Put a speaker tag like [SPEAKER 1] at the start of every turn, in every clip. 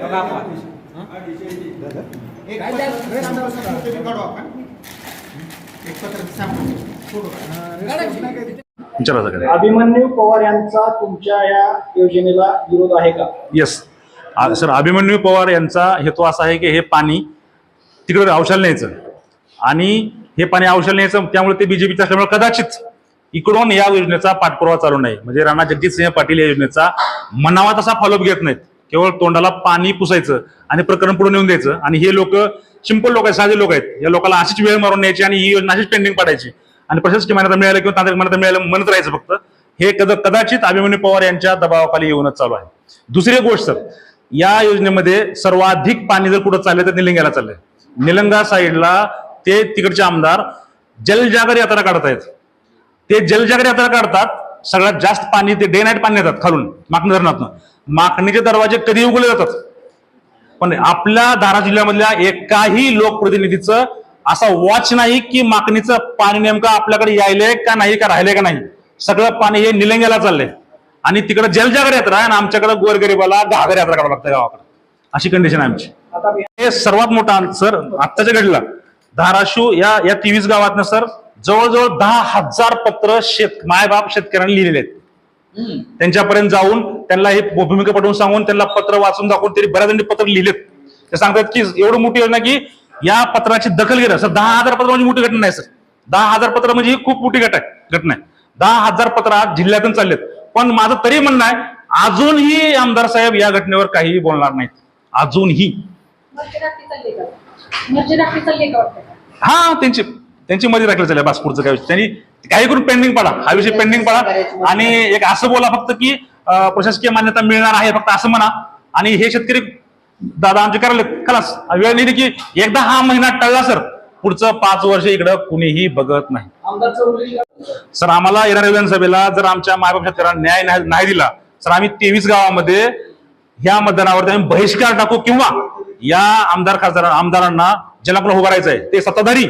[SPEAKER 1] Kenapa? विचारा सगळे
[SPEAKER 2] अभिमन्यू पवार यांचा तुमच्या या योजनेला विरोध आहे का?
[SPEAKER 1] येस सर अभिमन्यू पवार यांचा हेतू असा आहे की हे पाणी तिकडे औषध न्यायचं. आणि हे पाणी औषध न्यायचं त्यामुळे ते बीजेपीचं असल्यामुळे कदाचित इकडून या योजनेचा पाठपुरावा चालू नाही. म्हणजे राणा जगजितसिंह पाटील या योजनेचा मनावा तसा फॉलोअप घेत नाहीत. केवळ तोंडाला पाणी पुसायचं आणि प्रकरण पुढे नेऊन द्यायचं. आणि हे लोक सिंपल लोक आहेत साधे लोक आहेत. या लोकांना अशीच वेळ मारून न्यायची आणि ही योजना अशीच पेंडिंग पडायची. आणि प्रशासकीय मान्यता मिळालं किंवा तांत्रिक मान्यता मिळालं म्हणत राहायचं फक्त. हे कद कदाचित अभिमन्यू पवार यांच्या दबावाखाली येऊनच चालू आहे. दुसरी एक गोष्ट सर या योजनेमध्ये सर्वाधिक पाणी जर कुठं चाललंय तर निलंग्याला चाललंय. निलंगा साईडला ते तिकडचे आमदार जलजागर यात्रा काढतायत. ते जलजागर यात्रा काढतात सगळ्यात जास्त पाणी ते डे नाईट पाणी येतात खालून माकणी धरणातनं. माकणीचे दरवाजे कधी उघडले जातात? पण आपल्या धारा जिल्ह्यामधल्या एकाही लोकप्रतिनिधीचं असा वॉच नाही की माकणीचं पाणी नेमकं आपल्याकडे यायलंय का नाही का राहिलंय का नाही? सगळं पाणी हे निलंग्याला चाललंय. आणि तिकडे जलजागर यात्रा आणि आमच्याकडे गोरगरीबाला घागर यात्रा करावं लागतं गावाकडे. अशी कंडिशन आहे आमची. हे सर्वात मोठा सर आत्ताच्या घडीला धाराशिव या या तेवीस गावातनं सर जवळजवळ दहा हजार पत्र शेत मायबाप शेतकऱ्यांनी लिहिलेले आहेत. त्यांच्यापर्यंत जाऊन त्यांना हे भूमिका पटवून सांगून त्यांना पत्र वाचून दाखवून तरी बऱ्याच पत्र लिहिलेत. ते सांगतात की एवढं मोठी योजना की या पत्राची दखल घेणं सर दहा हजार पत्र म्हणजे मोठी घटना नाही सर. दहा हजार पत्र म्हणजे ही खूप मोठी घट आहे घटना आहे. दहा हजार पत्र आज जिल्ह्यातून चाललेत. पण माझं तरी म्हणणं आहे अजूनही आमदार साहेब या घटनेवर काहीही बोलणार नाहीत. अजूनही? हा त्यांची त्यांची मध्ये राखली चालेल बस पुढचं काय विषय. त्यांनी काही करून पेंडिंग पडा हा विषय पेंडिंग पडा. आणि एक असं बोला फक्त की प्रशासकीय मान्यता मिळणार आहे फक्त असं म्हणा. आणि हे शेतकरी दादा आमचे करायला खलास. वेळ नाही की एकदा हा महिना टळला सर पुढचं पाच वर्ष इकडं कुणीही बघत नाही. सर आम्हाला येणाऱ्या विधानसभेला जर आमच्या मायबाप शेतकऱ्यांना न्याय नाही- दिला तर आम्ही तेवीस गावामध्ये ह्या मतदानावरती आम्ही बहिष्कार टाकू किंवा या आमदार खासदार आमदारांना ज्यांना आपल्याला उभा राहायचं आहे ते सत्ताधारी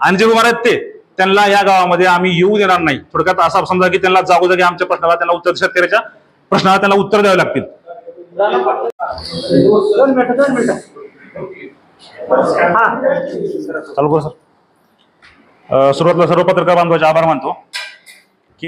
[SPEAKER 1] आणि जे उभा आहेत ते त्यांना या गावामध्ये आम्ही येऊ देणार नाही. थोडक्यात असं समजा की त्यांना जागोजागी आमच्या प्रश्नाला त्यांना उत्तर शेतकऱ्याच्या प्रश्नाला त्यांना उत्तर द्यावे लागतील.
[SPEAKER 2] दोन मिनिटं दोन मिनिटं. हा.
[SPEAKER 1] चालू करू सर. अं, सुरुवातीला सर्व पत्रकार बांधवाचे आभार मानतो.